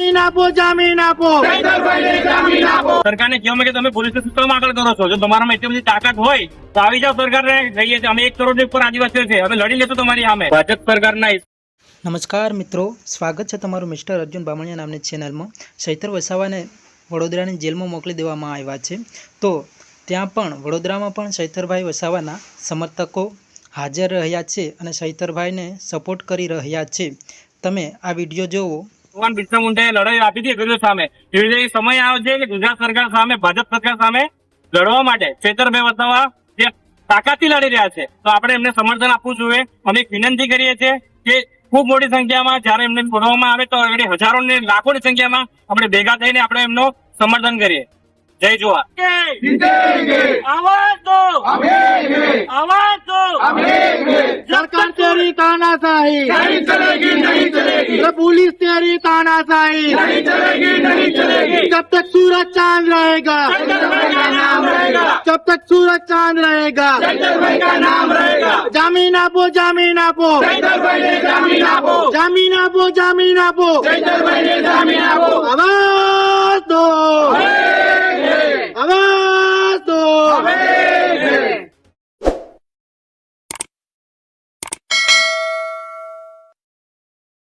જામીન આપો જામીન આપો. સરકારને કહેવામાં કે તમે પોલીસ સિસ્ટમ આગળ કરો છો. જો તમારામાં એટલી બધી તાકાત હોય તો આવી જાઓ સરકારને કહીએ છીએ. અમે એક કરોડની ઉપર આદિવાસીઓ છે અમે લડી લેશું તમારી સામે. ભાજપ સરકારના નમસ્કાર મિત્રો સ્વાગત છે તમારું મિસ્ટર અર્જુન બામણિયા નામની ચેનલમાં સૈતર વસાવાને વડોદરાની જેલમાં મોકલી દેવામાં આવ્યા છે. તો ત્યાં પણ વડોદરામાં પણ સૈતરભાઈ વસાવાના સમર્થકો હાજર રહ્યા છે અને સૈતરભાઈને સપોર્ટ કરી રહ્યા છે. તમે આ વીડિયો જુઓ ભગવાન બિરસા મુંડાએ લડાઈ આપી હતી અંગ્રેજો સામે. એવી સમય આવ્યો છે કે ગુજરાત સરકાર સામે ભાજપ સરકાર સામે લડવા માટે છેતરભાઈ વર્તવા જે તાકાતથી લડી રહ્યા છે. તો આપણે એમને સમર્થન આપવું જોઈએ. અમે વિનંતી કરીએ છીએ કે ખૂબ મોટી સંખ્યામાં જયારે એમને બોલાવવામાં આવે તો એ હજારો ને લાખો સંખ્યામાં આપણે ભેગા થઈને આપણે એમનો સમર્થન કરીએ. જય જોહાર. આવાજ દો આવાજ દો तेरी तानाशाही नहीं चलेगी नहीं चलेगी जब तक सूरज चांद रहेगा का नाम रहेगा जब तक सूरज चांद रहेगा का नाम रहेगा जामीन आपो जामीन आपो जामीन आपो जामीन आपो जामीन आपो जामीन आपो आवाज दो